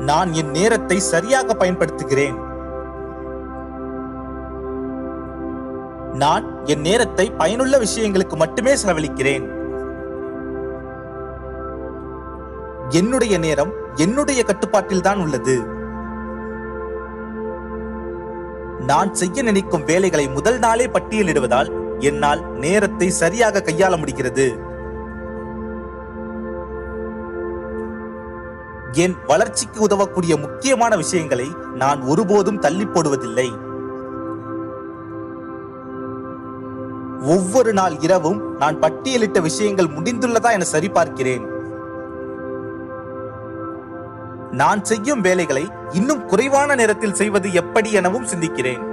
நான் என் நேரத்தை சரியாக பயன்படுத்துகிறேன். நான் என் நேரத்தை பயனுள்ள விஷயங்களுக்கு மட்டுமே செலவழிக்கிறேன். என்னுடைய நேரம் என்னுடைய கட்டுப்பாட்டில் தான் உள்ளது. நான் செய்ய நினைக்கும் வேலைகளை முதல் நாளே பட்டியலிடுவதால் என்னால் நேரத்தை சரியாக கையாள முடிகிறது. என் வளர்ச்சிக்கு உதவக்கூடிய முக்கியமான விஷயங்களை நான் ஒருபோதும் தள்ளி போடுவதில்லை ஒவ்வொரு நாள் இரவும் நான் பட்டியலிட்ட விஷயங்கள் முடிந்துள்ளதா என சரிபார்க்கிறேன். நான் செய்யும் வேலைகளை இன்னும் குறைவான நேரத்தில் செய்வது எப்படி எனவும் சிந்திக்கிறேன்.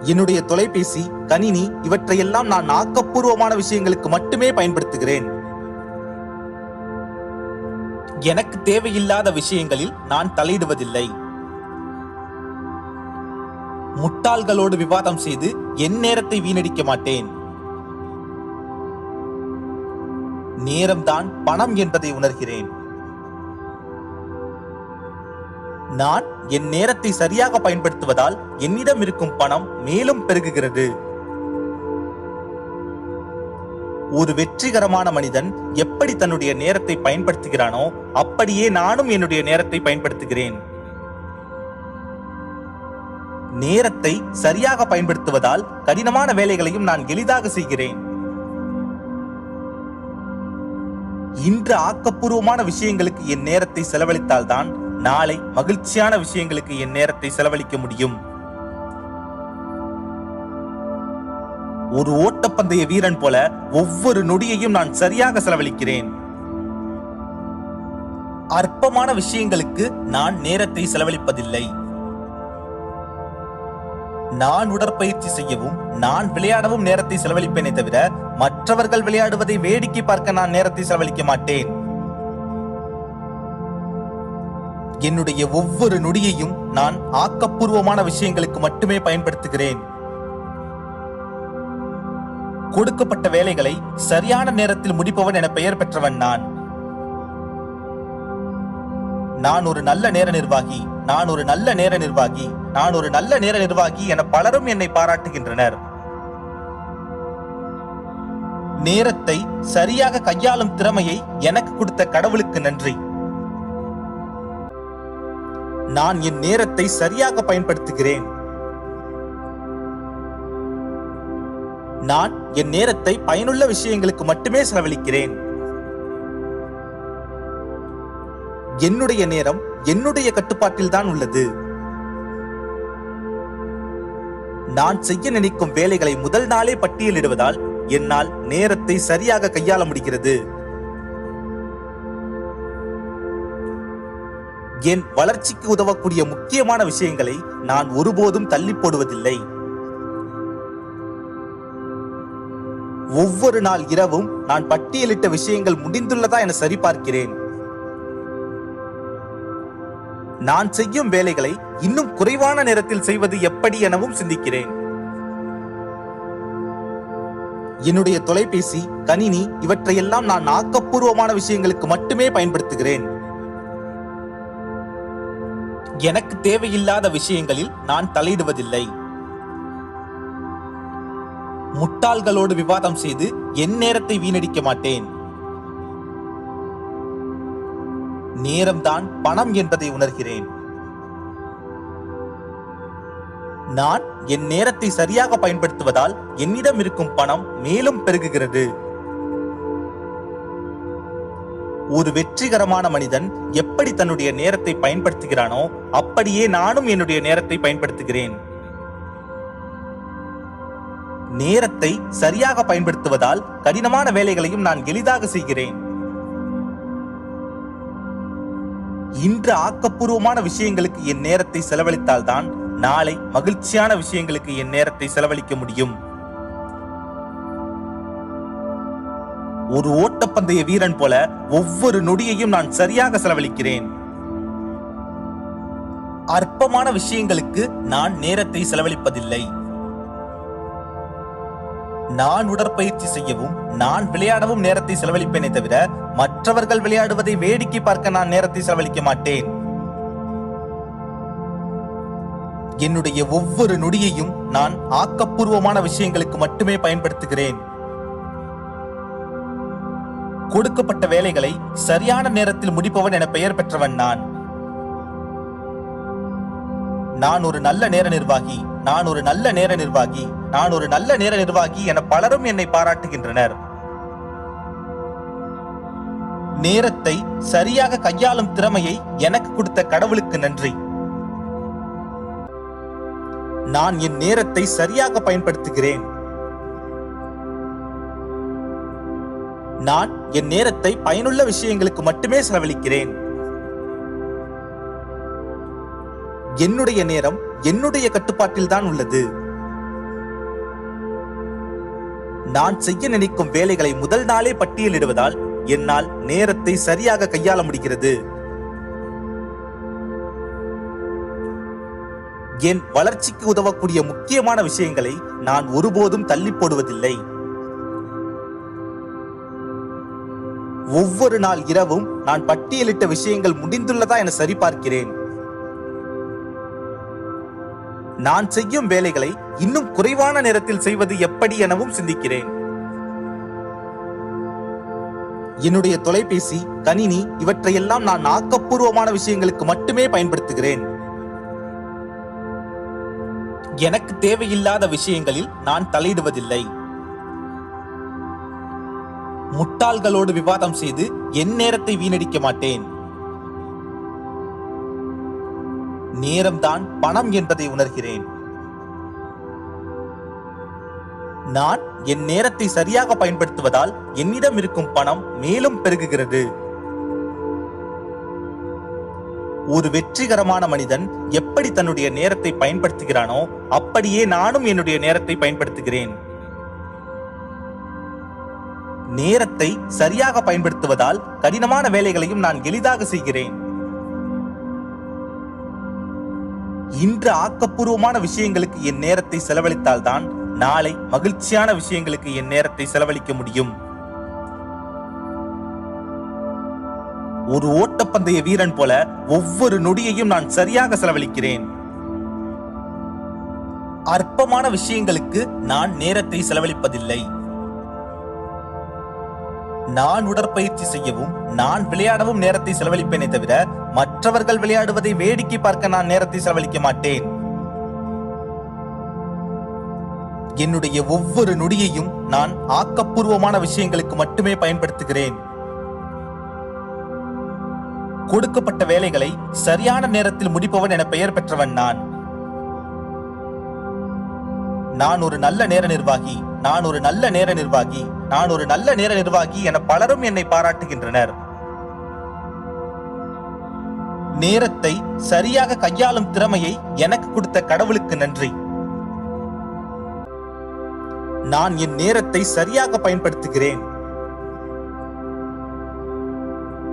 என்னுடைய தொலைபேசி கணினி இவற்றையெல்லாம் நான் ஆக்கப்பூர்வமான விஷயங்களுக்கு மட்டுமே பயன்படுத்துகிறேன். எனக்கு தேவையில்லாத விஷயங்களில் நான் தலையிடுவதில்லை. முட்டாள்களோடு விவாதம் செய்து என் நேரத்தை வீணடிக்க மாட்டேன். நேரம்தான் பணம் என்பதை உணர்கிறேன். நான் என் நேரத்தை சரியாக பயன்படுத்துவதால் என்னிடம் இருக்கும் பணம் மேலும் பெருகுகிறது. ஒரு வெற்றிகரமான மனிதன் எப்படி தன்னுடைய நேரத்தை பயன்படுத்துகிறானோ அப்படியே நானும் என்னுடைய நேரத்தை பயன்படுத்துகிறேன். நேரத்தை சரியாக பயன்படுத்துவதால் கடினமான வேலைகளையும் நான் எளிதாக செய்கிறேன். இன்று ஆக்கப்பூர்வமான விஷயங்களுக்கு என் நேரத்தை செலவழித்தால்தான் நாளை மகிழ்ச்சியான விஷயங்களுக்கு என் நேரத்தை செலவழிக்க முடியும். ஒரு ஓட்டப்பந்தய வீரன் போல ஒவ்வொரு நொடியையும் நான் சரியாக செலவழிக்கிறேன். அற்பமான விஷயங்களுக்கு நான் நேரத்தை செலவழிப்பதில்லை. நான் உடற்பயிற்சி செய்யவும் நான் விளையாடவும் நேரத்தை செலவழிப்பேனே தவிர மற்றவர்கள் விளையாடுவதை வேடிக்கை பார்க்க நான் நேரத்தை செலவழிக்க மாட்டேன். என்னுடைய ஒவ்வொரு நொடியையும் நான் ஆக்கப்பூர்வமான விஷயங்களுக்கு மட்டுமே பயன்படுத்துகிறேன். கொடுக்கப்பட்ட வேலைகளை சரியான நேரத்தில் முடிப்பவன் என பெயர் பெற்றவன் நான். நான் ஒரு நல்ல நேர நிர்வாகி நான் ஒரு நல்ல நேர நிர்வாகி நான் ஒரு நல்ல நேர நிர்வாகி என பலரும் என்னை பாராட்டுகின்றனர். நேரத்தை சரியாக கையாளும் திறமையை எனக்கு கொடுத்த கடவுளுக்கு நன்றி. நான் என் நேரத்தை சரியாக பயன்படுத்துகிறேன். நான் என் நேரத்தை பயனுள்ள விஷயங்களுக்கு மட்டுமே செலவழிக்கிறேன். என்னுடைய நேரம் என்னுடைய கட்டுப்பாட்டில் தான் உள்ளது. நான் செய்ய நினைக்கும் வேலைகளை முதல் நாளே பட்டியலிடுவதால் என்னால் நேரத்தை சரியாக கையாள முடிகிறது. என் வளர்ச்சிக்கு உதவக்கூடிய முக்கியமான விஷயங்களை நான் ஒருபோதும் தள்ளி போடுவதில்லை. ஒவ்வொரு நாள் இரவும் நான் பட்டியலிட்ட விஷயங்கள் முடிந்துள்ளதா என சரிபார்க்கிறேன். நான் செய்யும் வேலைகளை இன்னும் குறைவான நேரத்தில் செய்வது எப்படி எனவும் சிந்திக்கிறேன். என்னுடைய தொலைபேசி கணினி இவற்றையெல்லாம் நான் ஆக்கப்பூர்வமான விஷயங்களுக்கு மட்டுமே பயன்படுத்துகிறேன். எனக்கு தேவையில்லாத விஷயங்களில் நான் தலையிடுவதில்லை. முட்டாள்களோடு விவாதம் செய்து என் நேரத்தை வீணடிக்க மாட்டேன். நேரம்தான் பணம் என்பதை உணர்கிறேன். நான் என் நேரத்தை சரியாக பயன்படுத்துவதால் என்னிடம் இருக்கும் பணம் மேலும் பெருகுகிறது. ஒரு வெற்றிகரமான மனிதன் எப்படி தன்னுடைய நேரத்தை பயன்படுத்துகிறானோ அப்படியே நானும் என்னுடைய நேரத்தை பயன்படுத்துகிறேன். நேரத்தை சரியாக பயன்படுத்துவதால் கடினமான வேலைகளையும் நான் எளிதாக செய்கிறேன். இன்று ஆக்கப்பூர்வமான விஷயங்களுக்கு என் நேரத்தை செலவழித்தால்தான் நாளை மகிழ்ச்சியான விஷயங்களுக்கு என் நேரத்தை செலவழிக்க முடியும். ஒரு ஓட்டப்பந்தய வீரன் போல ஒவ்வொரு நொடியையும் நான் சரியாக செலவழிக்கிறேன். அற்பமான விஷயங்களுக்கு நான் நேரத்தை செலவழிப்பதில்லை. நான் உடற்பயிற்சி செய்யவும் நான் விளையாடவும் நேரத்தை செலவழிப்பேனே தவிர மற்றவர்கள் விளையாடுவதை வேடிக்கை பார்க்க நான் நேரத்தை செலவழிக்க மாட்டேன். என்னுடைய ஒவ்வொரு நொடியையும் நான் ஆக்கப்பூர்வமான விஷயங்களுக்கு மட்டுமே பயன்படுத்துகிறேன். கொடுக்கப்பட்ட வேலைகளை சரியான நேரத்தில் முடிப்பவன் என பெயர் பெற்றவன் நான். நான் ஒரு நல்ல நேர நிர்வாகி. நான் ஒரு நல்ல நேர நிர்வாகி நான் ஒரு நல்ல நேர நிர்வாகி என பலரும் என்னை பாராட்டுகின்றனர். நேரத்தை சரியாக கையாளும் திறமையை எனக்கு கொடுத்த கடவுளுக்கு நன்றி. நான் என் நேரத்தை சரியாக பயன்படுத்துகிறேன். நான் என் நேரத்தை பயனுள்ள விஷயங்களுக்கு மட்டுமே செலவழிக்கிறேன். என்னுடைய நேரம் என்னுடைய கட்டுப்பாட்டில் தான் உள்ளது. நான் செய்ய நினைக்கும் வேலைகளை முதல் நாளே பட்டியலிடுவதால் என்னால் நேரத்தை சரியாக கையாள முடிகிறது. என் வளர்ச்சிக்கு உதவக்கூடிய முக்கியமான விஷயங்களை நான் ஒருபோதும் தள்ளி போடுவதில்லை. ஒவ்வொரு நாள் இரவும் நான் பட்டியலிட்ட விஷயங்கள் முடிந்துள்ளதா என சரிபார்க்கிறேன். நான் செய்யும் வேலைகளை இன்னும் குறைவான நேரத்தில் செய்வது எப்படி எனவும் சிந்திக்கிறேன். என்னுடைய தொலைபேசி கணினி இவற்றையெல்லாம் நான் ஆக்கப்பூர்வமான விஷயங்களுக்கு மட்டுமே பயன்படுத்துகிறேன். எனக்கு தேவையில்லாத விஷயங்களில் நான் தலையிடுவதில்லை. முட்டாள்களோடு விவாதம் செய்து என் நேரத்தை வீணடிக்க மாட்டேன். நேரம்தான் பணம் என்பதை உணர்கிறேன். நான் என் நேரத்தை சரியாக பயன்படுத்துவதால் என்னிடம் இருக்கும் பணம் மேலும் பெருகுகிறது. ஒரு வெற்றிகரமான மனிதன் எப்படி தன்னுடைய நேரத்தை பயன்படுத்துகிறானோ அப்படியே நானும் என்னுடைய நேரத்தை பயன்படுத்துகிறேன். நேரத்தை சரியாக பயன்படுத்துவதால் கடினமான வேலைகளையும் நான் எளிதாக செய்கிறேன். இன்று ஆக்கப்பூர்வமான விஷயங்களுக்கு என் நேரத்தை செலவழித்தால்தான் நாளை மகிழ்ச்சியான விஷயங்களுக்கு என் நேரத்தை செலவழிக்க முடியும். ஒரு ஓட்டப்பந்தய வீரன் போல ஒவ்வொரு நொடியையும் நான் சரியாக செலவழிக்கிறேன். அற்பமான விஷயங்களுக்கு நான் நேரத்தை செலவழிப்பதில்லை. நான் உடற்பயிற்சி செய்யவும் நான் விளையாடவும் நேரத்தை செலவழிப்பேனே தவிர மற்றவர்கள் விளையாடுவதை வேடிக்கை பார்க்க நான் நேரத்தை செலவழிக்க மாட்டேன். என்னுடைய ஒவ்வொரு நொடியையும் நான் ஆக்கப்பூர்வமான விஷயங்களுக்கு மட்டுமே பயன்படுத்துகிறேன். கொடுக்கப்பட்ட வேலைகளை சரியான நேரத்தில் முடிப்பவன் என பெயர் பெற்றவன் நான். நான் ஒரு நல்ல நேர நிர்வாகி. நான் ஒரு நல்ல நேர நிர்வாகி நான் ஒரு நல்ல நேர நிர்வாகி என பலரும் என்னை பாராட்டுகின்றனர். நேரத்தை சரியாக கையாளும் திறமையை எனக்கு கொடுத்த கடவுளுக்கு நன்றி. நான் என் நேரத்தை சரியாக பயன்படுத்துகிறேன்.